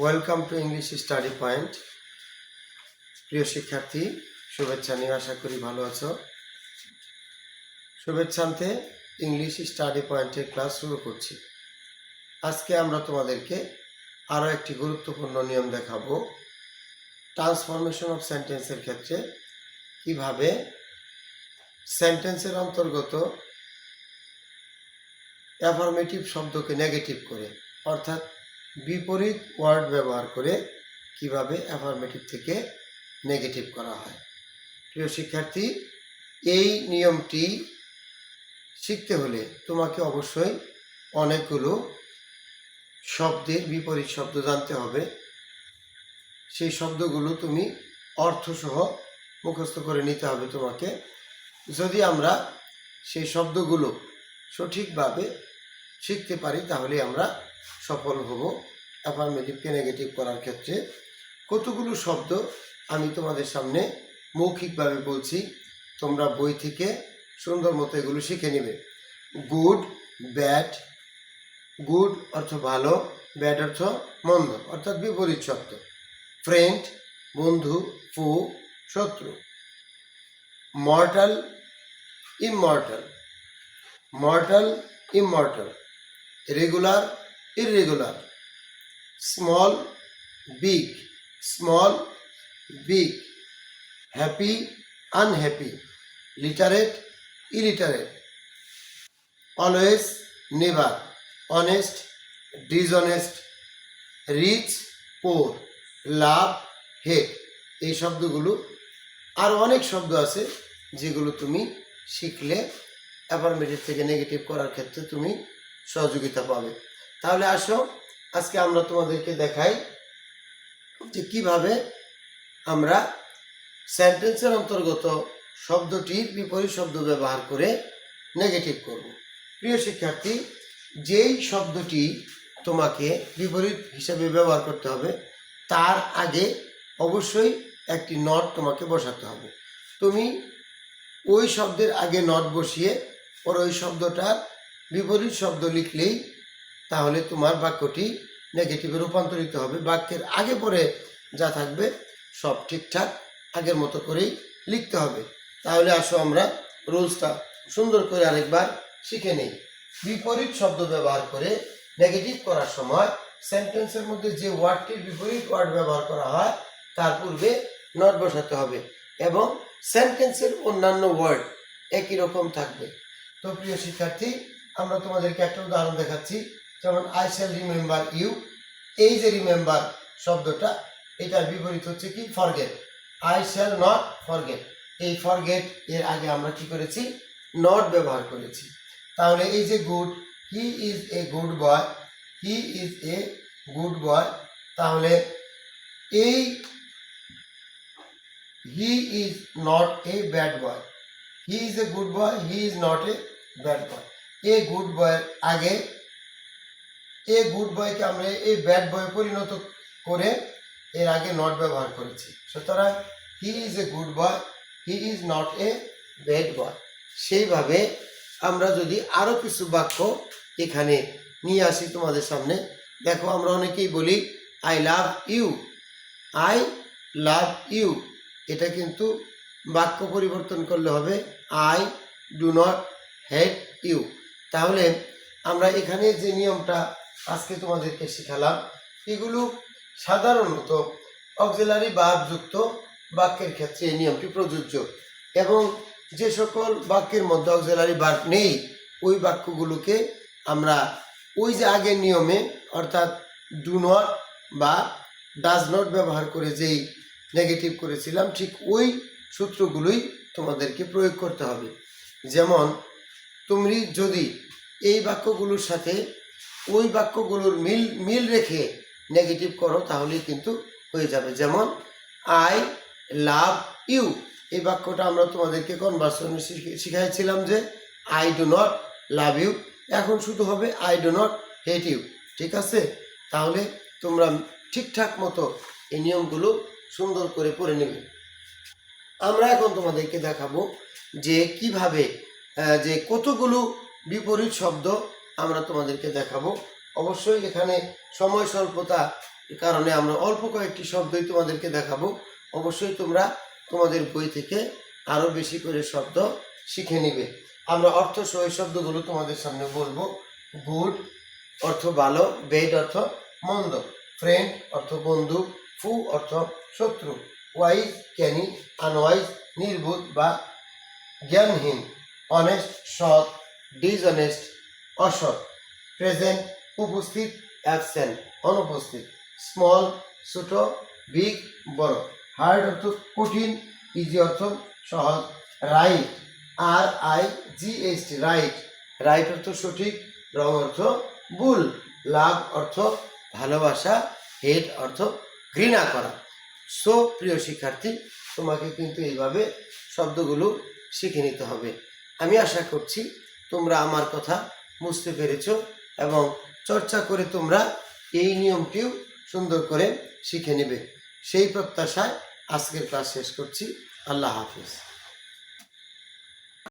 Welcome to English study point প্রিয় শিক্ষার্থী, শুভেচ্ছা নিয়ে আশা করি ভালো আছো। শুভেচ্ছান্তে ইংলিশ স্টাডি পয়েন্টের ক্লাস শুরু করছি। আজকে আমরা তোমাদেরকে আরও একটি গুরুত্বপূর্ণ নিয়ম দেখাবো। ট্রান্সফরমেশন অফ সেন্টেন্সের ক্ষেত্রে কীভাবে সেন্টেন্সের অন্তর্গত অ্যাফার্মেটিভ শব্দকে নেগেটিভ করে, অর্থাৎ বিপরীত ওয়ার্ড ব্যবহার করে কীভাবে অ্যাফার্মেটিভ থেকে নেগেটিভ করা হয়। প্রিয় শিক্ষার্থী, এই নিয়মটি শিখতে হলে তোমাকে অবশ্যই অনেকগুলো শব্দের বিপরীত শব্দ জানতে হবে। সেই শব্দগুলো তুমি অর্থসহ মুখস্থ করে নিতে হবে তোমাকে। যদি আমরা সেই শব্দগুলো সঠিকভাবে শিখতে পারি, তাহলে আমরা সফল হব অ্যাফার্মেটিভকে নেগেটিভ করার ক্ষেত্রে। কতগুলো শব্দ আমি তোমাদের সামনে মৌখিকভাবে বলছি, তোমরা বই থেকে সুন্দর মতো এগুলো শিখে নেবে। গুড ব্যাড গুড অর্থ ভালো ব্যাড অর্থ মন্দ, অর্থাৎ বিপরীত শব্দ। ফ্রেন্ড বন্ধু ফু শত্রু। Mortal immortal mortal immortal regular irregular small big small big happy unhappy literate illiterate always never honest dishonest rich poor love hate এই শব্দগুলো আর অনেক শব্দ আছে যেগুলো তুমি শিখলে অ্যাফার্মেটিভ থেকে নেগেটিভ করার ক্ষেত্রে তুমি সহযোগিতা পাবে তাহলে আসো, আজকে আমরা তোমাদেরকে দেখাই যে কীভাবে আমরা সেন্টেন্সের অন্তর্গত শব্দটির বিপরীত শব্দ ব্যবহার করে নেগেটিভ করব। প্রিয় শিক্ষার্থী, যেই শব্দটি তোমাকে বিপরীত হিসাবে ব্যবহার করতে হবে, তার আগে অবশ্যই একটি নট তোমাকে বসাতে হবে। তুমি ওই শব্দের আগে নট বসিয়ে পর ওই শব্দটার বিপরীত শব্দ লিখলেই তাহলে তোমার বাক্যটি নেগেটিভে রূপান্তরিত হবে। বাক্যের আগে পরে যা থাকবে সব ঠিকঠাক আগের মতো করেই লিখতে হবে। তাহলে আসো আমরা রুলসটা সুন্দর করে আরেকবার শিখে নেই। বিপরীত শব্দ ব্যবহার করে নেগেটিভ করার সময় সেন্টেন্সের মধ্যে যে ওয়ার্ডটির বিপরীত ওয়ার্ড ব্যবহার করা হয়, তার পূর্বে নট বসাতে হবে এবং সেন্টেন্সের অন্যান্য ওয়ার্ড একই রকম থাকবে। তো প্রিয় শিক্ষার্থী, আমরা তোমাদেরকে একটা উদাহরণ দেখাচ্ছি। যেমন আই শ্যাল রিমেম্বার ইউ এই যে রিমেম্বার শব্দটা, এটার বিপরীত হচ্ছে কি? Forget I shall not forget এই ফরগেট এর আগে আমরা কি করেছি? নট ব্যবহার করেছি। তাহলে এই যে good he is a good boy he is a good boy তাহলে এই he is not a bad boy he is a good boy he is not a bad boy a good বয়ের আগে a good বয়কে আমরা এই bad বয়ে পরিণত করে এর আগে নট ব্যবহার করেছি। সুতরাং he is a good boy he is not a bad boy সেইভাবে আমরা যদি আরও কিছু বাক্য এখানে নিয়ে আসি তোমাদের সামনে, দেখো আমরা অনেকেই বলি I love you I love you এটা কিন্তু বাক্য পরিবর্তন করলে হবে I do not hate you তাহলে আমরা এখানে যে নিয়মটা আজকে তোমাদেরকে শিখালাম এগুলো সাধারণত অক্সিলারি যুক্ত বাক্যের ক্ষেত্রে এই নিয়মটি প্রযোজ্য এবং যে সকল বাক্যের মধ্যে অক্সিলারি বার্ব নেই, ওই বাক্যগুলোকে আমরা ওই যে আগের নিয়মে, অর্থাৎ ডু নট বা ডাজ নট ব্যবহার করে যেই নেগেটিভ করেছিলাম, ঠিক ওই সূত্রগুলোই তোমাদেরকে প্রয়োগ করতে হবে। যেমন, তুমি যদি এই বাক্যগুলোর সাথে ওই বাক্যগুলোর মিল মিল রেখে নেগেটিভ করো, তাহলেই কিন্তু হয়ে যাবে। যেমন আই লাভ ইউ এই বাক্যটা আমরা তোমাদেরকে কনভার্সনে শিখাইছিলাম যে I do not love you এখন শুধু হবে I do not hate you ঠিক আছে? তাহলে তোমরা ঠিকঠাক মতো এই নিয়মগুলো সুন্দর করে পড়ে নেবে। আমরা এখন তোমাদেরকে দেখাবো যে কীভাবে যে কতগুলো বিপরীত শব্দ আমরা তোমাদেরকে দেখাবো। অবশ্যই এখানে সময় স্বল্পতা কারণে আমরা অল্প কয়েকটি শব্দই তোমাদেরকে দেখাবো। অবশ্যই তোমরা তোমাদের বই থেকে আরও বেশি করে শব্দ শিখে নিবে। আমরা অর্থ সহ শব্দগুলো তোমাদের সামনে বলব। গুড অর্থ ভালো বেড অর্থ মন্দ ফ্রেন্ড অর্থ বন্ধু ফু অর্থ শত্রু ওয়াইজ জ্ঞানী আনওয়াইজ নির্বোধ বা জ্ঞানহীন অনেস্ট সৎ ডিসঅনেস্ট অসৎ প্রেজেন্ট উপস্থিত অ্যাবসেন্ট অনুপস্থিত স্মল ছোট বিগ বড়। হার্ড অর্থ কঠিন ইজি অর্থ সহজ। Right R I G S T right right অর্থ সঠিক রং অর্থ ভুল। লাভ অর্থ ভালোবাসা হেড অর্থ ঘৃণা করা। সো প্রিয় শিক্ষার্থী, তোমাকে কিন্তু এইভাবে শব্দগুলো শিখে নিতে হবে। আমি আশা করছি তোমরা আমার কথা বুঝতে পেরেছ এবং চর্চা করে তোমরা এই নিয়মটিও সুন্দর করে শিখে নেবে। সেই প্রত্যাশায় আজকের ক্লাস শেষ করছি। আল্লাহ হাফিজ।